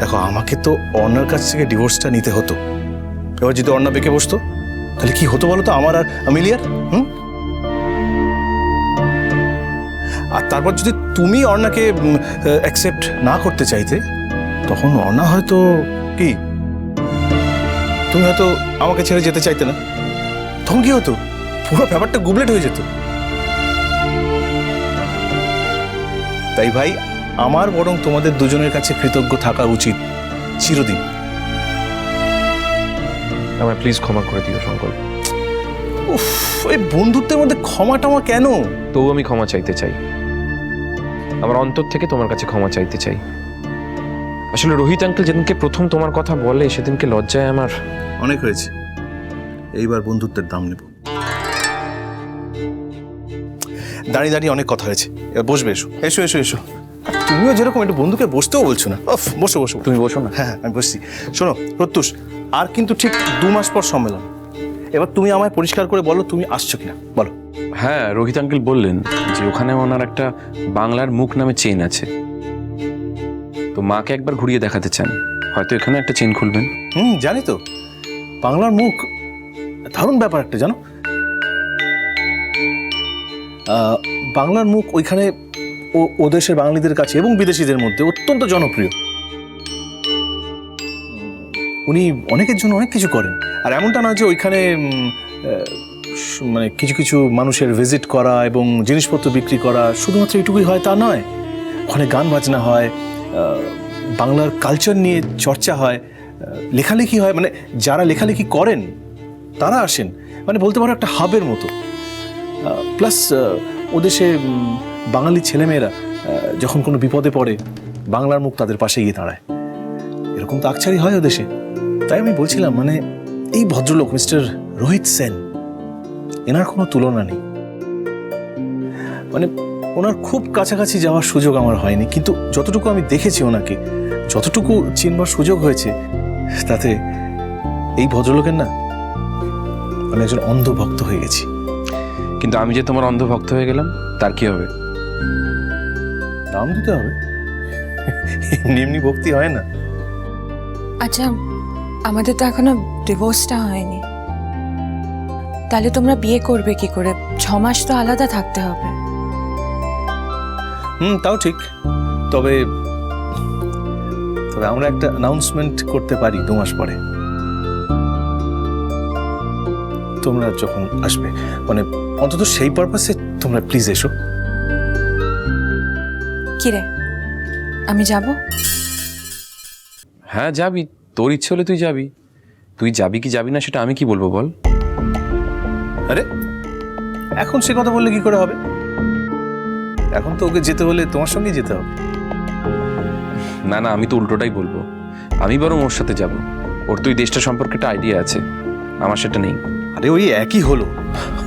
দেখো, আমাকে তো অর্ণার কাছ থেকে ডিভোর্সটা নিতে হতো। এবার যদি অর্ণা বেঁকে বসতো, তাহলে কি হতো বলো তো, আমার আর আমিলিয়ার? হুম? আর তারপর যদি তুমি অর্ণাকে অ্যাকসেপ্ট না করতে চাইতে, তখন অর্ণা হয়তো কি? তুমি হয়তো আমাকে ছেড়ে যেতে চাইতে না। তখন কি হতো? পুরো ব্যাপারটা গুবলেট হয়ে যেত। তাই ভাই আমার বরং তোমাদের দুজনের কাছে কৃতজ্ঞ থাকা উচিত। চিরদিন। আমায় প্লিজ ক্ষমা করে দিও শঙ্কর। উফ এই বন্ধুত্বের মধ্যে ক্ষমা টমা কেন? তবু আমি ক্ষমা চাইতে চাই। আমার অন্তর থেকে তোমার কাছে ক্ষমা চাইতে চাই। আসলে রোহিত আঙ্কেল যেদিনকে প্রথম তোমার কথা বলে সেদিনকে লজ্জায় আমার অনেক হয়েছে। এইবার বন্ধুত্বের দাম নেব। দাঁড়িয়ে দাঁড়িয়ে অনেক কথা হয়েছে। এবার বসবে এসো। এসো এসো এসো। তুমিও যেরকম একটু বন্ধুকে বসতেও বলছো না। অফ বসো বসো। তুমি বসো না। হ্যাঁ আমি বসছি। শোনো প্রত্যুষ আর কিন্তু ঠিক দু মাস পর সম্মেলন। এবার তুমি আমায় পরিষ্কার করে বলো তুমি আসছো কিনা। বলো। হ্যাঁ রোহিত আঙ্কেল বললেন যে ওখানে ওনার একটা বাংলার মুখ নামে চেন আছে। তো মাকে একবার ঘুরিয়ে দেখাতে চান। হয়তো এখানে একটা চেন খুলবেন। হুম জানি তো। বাংলার মুখ? দারুণ ব্যাপার একটা জানো? বাংলার মুখ ওইখানে ও ও দেশের বাঙালিদের কাছে এবং বিদেশিদের মধ্যে অত্যন্ত জনপ্রিয়। উনি অনেকের জন্য অনেক কিছু করেন। আর এমনটা নয় যে ওইখানে মানে কিছু কিছু মানুষের ভিজিট করা এবং জিনিসপত্র বিক্রি করা শুধুমাত্র এটুকুই হয় তা নয়। ওখানে গান বাজনা হয় বাংলার কালচার নিয়ে চর্চা হয় লেখালেখি হয়। মানে যারা লেখালেখি করেন, তারা আসেন। মানে বলতে পারো একটা হাবের মতো। প্লাস ওদেশে বাঙালি ছেলেমেয়েরা যখন কোনো বিপদে পড়ে, বাংলার মুখ তাদের পাশে গিয়ে দাঁড়ায়। এরকম তো আকচারি হয় দেশে। তাই আমি বলছিলাম মানে এই ভদ্রলোক, মিস্টার রোহিত সেন, এনার কোনো তুলনা নেই। মানে ওনার খুব কাছাকাছি যাওয়ার সুযোগ আমার হয়নি, কিন্তু যতটুকু আমি দেখেছি ওনাকে, যতটুকু চিনবার সুযোগ হয়েছে, তাতে এই ভদ্রলোকের না, আমি একজন অন্ধভক্ত হয়ে গেছি। কিন্তু আমি যে তোমার অন্ধভক্ত হয়ে গেলাম, তার কি হবে? দাম দিতে হবে। এমনি এমনি ভক্তি হয় না। আচ্ছা আমাদের তো এখনও ডিভোর্সটা হয়নি। তাহলে তোমরা বিয়ে করবে কি করে? ছ মাস তো আলাদা থাকতে হবে। হুম তাও ঠিক। তবে তবে আমরা একটা অ্যানাউন্সমেন্ট করতে পারি দু মাস পরে। তোমরা যখন আসবে মানে অন্তত সেই পারপাসে তোমরা প্লিজ এসো। কিরে? আমি যাব? হ্যাঁ যাবি। তোর ইচ্ছে হলে তুই যাবি। তুই যাবি কি যাবি না সেটা আমি কি বলব বল? আরে এখন সে কথা বললে কি করে হবে? এখন তো ওকে যেতে হলে তোমার সঙ্গে যেতে হবে। না না আমি তো উল্টোটাই বলব। আমি বরং ওর সাথে যাব। ওর তো এই দেশটা সম্পর্কে একটা আইডিয়া আছে। আমার সেটা নেই। আরে ওই একই হলো।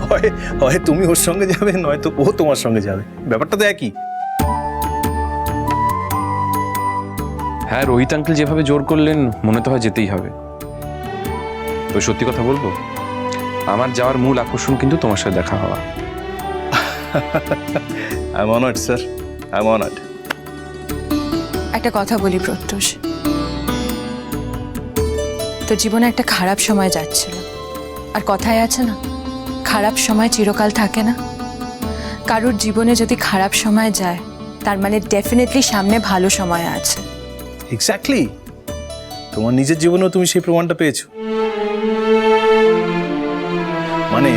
হয় হয় তুমি ওর সঙ্গে যাবে নয়তো ও তোমার সঙ্গে যাবে। ব্যাপারটা তো একই। হ্যাঁ রোহিত আঙ্কেল যেভাবে জোর করলেন মনে তো হয় যেতেই হবে। তো সত্যি কথা বলব আমার যাওয়ার মূল আকর্ষণ কিন্তু তোমার সাথে দেখা হওয়া। I am honoured sir I am honoured একটা কথা বলি প্রত্যুষ। তো জীবনে একটা খারাপ সময় যাচ্ছিল। আর কথায় আছে না খারাপ সময় চিরকাল থাকে না। কারোর জীবনে যদি খারাপ সময় যায় তার মানে ডেফিনেটলি সামনে ভালো সময় আছে। এক্স্যাক্টলি তোমার নিজের জীবনেও তুমি সেই প্রমাণটা পেয়েছ। মানে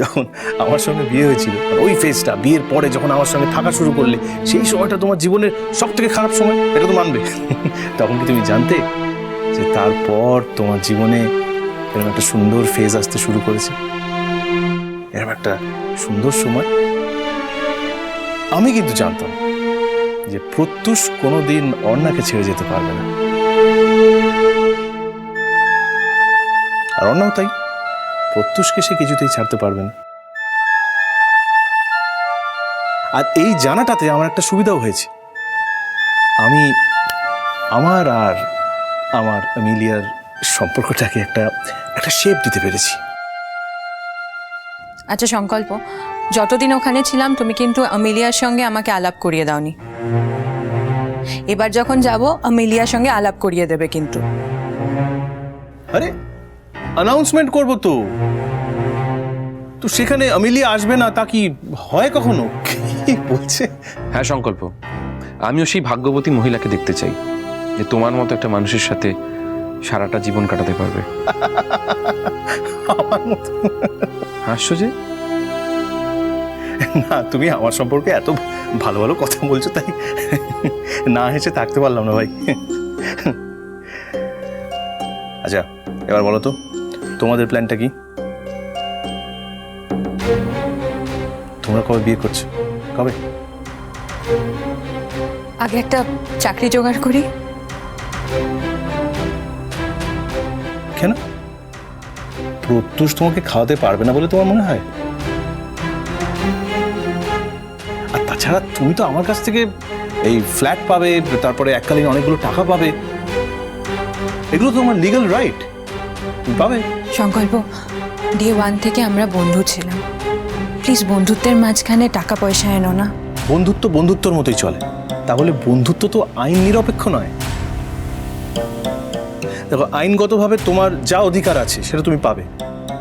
যখন আমার সঙ্গে বিয়ে হয়েছিল ওই ফেজটা বিয়ের পরে যখন আমার সঙ্গে থাকা শুরু করলে, সেই সময়টা তোমার জীবনের সব থেকে খারাপ সময়, এটা তো মানবে। তখন কি তুমি জানতে যে তারপর তোমার জীবনে এরকম একটা সুন্দর ফেজ আসতে শুরু করেছে? এরকম একটা সুন্দর সময়? আমি কিন্তু জানতাম। যে প্রত্যুষ কোনোদিন অর্ণাকে ছেড়ে যেতে পারবে না। আর অর্ণাও তাই, প্রত্যুষকে সে কিছুতেই ছাড়তে পারবে না। আর এই জানাটাতে আমার একটা সুবিধাও হয়েছে। আমি আমার আর আমার মিলিয়ার সম্পর্কটাকে একটা একটা শেপ দিতে পেরেছি। আচ্ছা সংকল্প। যতদিন ওখানে ছিলাম, তুমি কিন্তু আমিলিয়ার সঙ্গে আমাকে আলাপ করিয়ে দাওনি। এবার যখন যাব আমিলিয়ার সঙ্গে আলাপ করিয়ে দেবে কিন্তু। আরে অ্যানাউন্সমেন্ট করব তো। তো সেখানে আমিলিয়া আসবে না তা কি হয় কখনো? কি বলছে? হ্যাঁ সংকল্প। আমিও সেই ভাগ্যবতী মহিলাকে দেখতে চাই যে তোমার মতো একটা মানুষের সাথে সারাটা জীবন কাটাতে পারবে। আমার মতো। হাসছো যে? না তুমি আমার সম্পর্কে এত ভালো ভালো কথা বলছো তাই না হেসে থাকতে পারলাম না ভাই। আচ্ছা এবার বলো তো তোমাদের প্ল্যানটা কি? তোমরা কবে বিয়ে করছ? কবে? আগে একটা চাকরি জোগাড় করি। কেন? প্রত্যুষ তোমাকে খাওয়াতে পারবে না বলে তোমার মনে হয়? তাছাড়া তুমি তো আমার কাছ থেকে এই ফ্ল্যাট পাবে তারপরে এককালীন অনেকগুলো টাকা পাবে। এগুলো তো আমার লিগ্যাল রাইট পাবে। সংকল্প ডে ওয়ান থেকে আমরা বন্ধু ছিলাম। প্লিজ বন্ধুত্বের মাঝখানে টাকা পয়সা এনো না। বন্ধুত্ব বন্ধুত্বর মতোই চলে। তাহলে বন্ধুত্ব তো আইন নিরপেক্ষ নয়। দেখো আইনগতভাবে তোমার যা অধিকার আছে সেটা তুমি পাবে।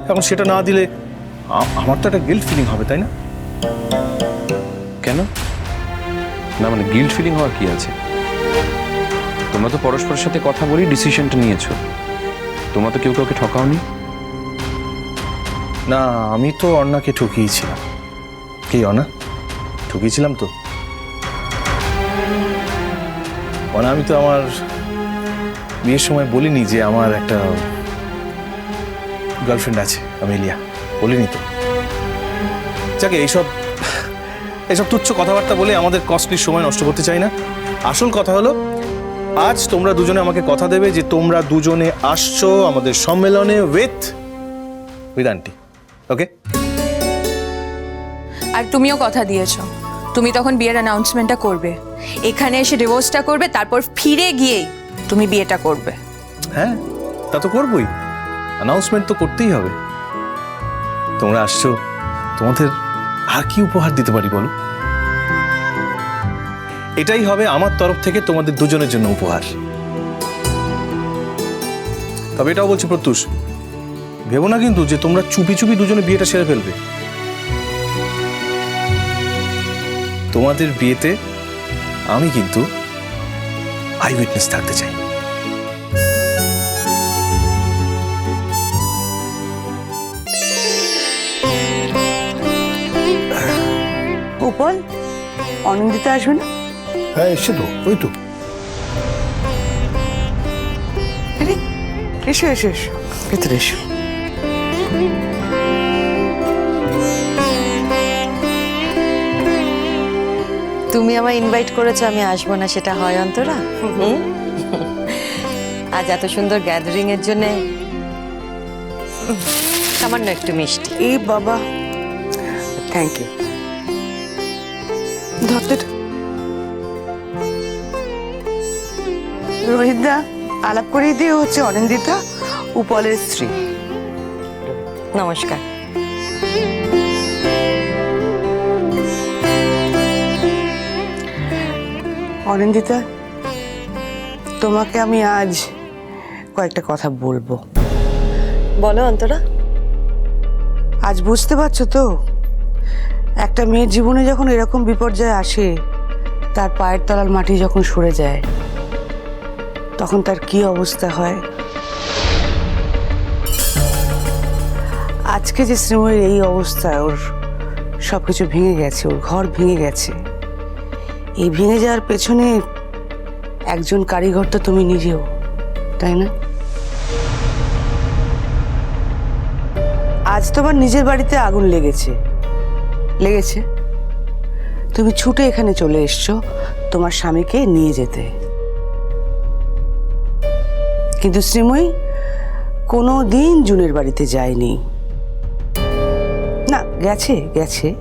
এখন সেটা না দিলে আমার তো একটা গিল্ট ফিলিং হবে তাই না? কেন? না মানে গিল্ড ফিলিং হওয়ার কি আছে? তোমরা তো পরস্পরের সাথে কথা বলি ডিসিশনটা নিয়েছো। তোমরা তো কেউ কাউকে ঠকাওনি? না, আমি তো অন্নাকে ঠকিয়েছিলাম। কে, অনা? ঠকিয়েছিলাম তো। অনা, আমি তো আমার বিয়ের সময় বলিনি যে আমার একটা গার্লফ্রেন্ড আছে, আমেলিয়া। বলিনি তো। যাকে, এইসব এইসব তুচ্ছ কথাবার্তা বলে আমাদের কস্টলি সময় নষ্ট করতে চাই না। আসল কথা হলো আজ তোমরা দুজনে আমাকে কথা দেবে যে তোমরা দুজনে আসছো আমাদের সম্মেলনে উইথ উইথ আন্টি ওকে আর তুমিও কথা দিয়েছ। তুমি তখন বিয়ের অ্যানাউন্সমেন্টটা করবে। এখানে এসে ডিভোর্সটা করবে তারপর ফিরে গিয়েই তুমি বিয়েটা করবে। হ্যাঁ তা তো করবই। অ্যানাউন্সমেন্ট তো করতেই হবে। তোমরা আসছো তোমাদের আর কি উপহার দিতে পারি বলো? এটাই হবে আমার তরফ থেকে তোমাদের দুজনের জন্য উপহার। তবে এটাও বলছি প্রত্যুষ, ভেবো না কিন্তু যে তোমরা চুপি চুপি দুজনে বিয়েটা সেরে ফেলবে। তোমাদের বিয়েতে আমি কিন্তু আই উইটনেস থাকতে চাই। উপল অনন্দিতা আসবে না হ্যাঁ এসছে তো ওই তো। আরে এসো এসো এসো। ভেতরে এসো। তুমি আমায় ইনভাইট করেছ আমি আসব না সেটা হয় অন্তরা? আজ এত সুন্দর গ্যাদারিং এর জন্য সামান্য একটু মিষ্টি। এই বাবা থ্যাংক ইউ ধরতে রোহিতদা আলাপ করিয়ে দিয়ে হচ্ছে অনিন্দিতা উপলের স্ত্রী। নমস্কার। অনিন্দিতা তোমাকে আমি আজ কয়েকটা কথা বলব। বলো অন্তরা। আজ বুঝতে পারছ তো? একটা মেয়ের জীবনে যখন এরকম বিপর্যয় আসে, তার পায়ের তলার মাটি যখন সরে যায়, তখন তার কি অবস্থা হয়? আজকে যে শ্রীময়ের এই অবস্থা, ওর সব কিছু ভেঙে গেছে, ওর ঘর ভেঙে গেছে। এই ভেঙে যাওয়ার পেছনে একজন কারিগর তো তুমি নিজেও, তাই না? আজ তোমার নিজের বাড়িতে আগুন লেগেছে। লেগেছে। তুমি ছুটে এখানে চলে এসছো তোমার স্বামীকে নিয়ে যেতে। কিন্তু শ্রীময়ী কোনো দিন জুনের বাড়িতে যায়নি। না, গেছে গেছে।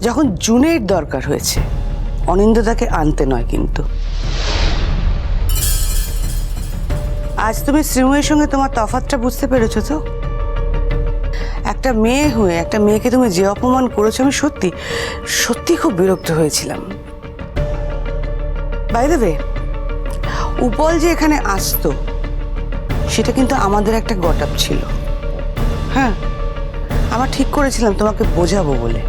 যখন জুনের দরকার হয়েছে অনিন্দদাকে আনতে নয় কিন্তু। আজ তুমি শ্রীময়ের সঙ্গে তোমার তফাতটা বুঝতে পেরেছ তো? একটা মেয়ে হয়ে, একটা মেয়েকে তুমি যে অপমান করেছ, আমি সত্যি সত্যি খুব বিরক্ত হয়েছিলাম। বাই দেবে উপল যে এখানে আসতো, সেটা কিন্তু আমাদের একটা গট আপ ছিল। হ্যাঁ আমরা ঠিক করেছিলাম তোমাকে বোঝাবো বলে।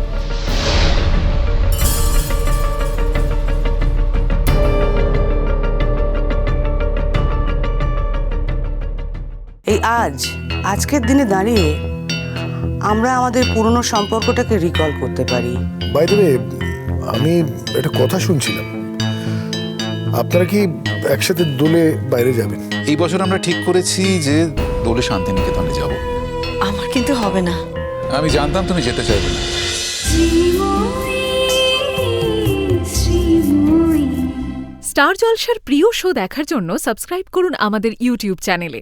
এই আজ, আজকের দিনে দাঁড়িয়ে আমরা আমাদের পুরনো সম্পর্কটাকে রিকল করতে পারি। বাই দেবে আমি একটা কথা শুনছিলাম। আপনারা কি একসাথে দোলে বাইরে যাবেন? এই বছর আমরা ঠিক করেছি যে দোলে শান্তিনিকেতনে যাব। আমার কিন্তু হবে না। আমি জানতাম তুমি যেতে চাইবে না। স্টার জলসার প্রিয় শো দেখার জন্য সাবস্ক্রাইব করুন আমাদের ইউটিউব চ্যানেলে।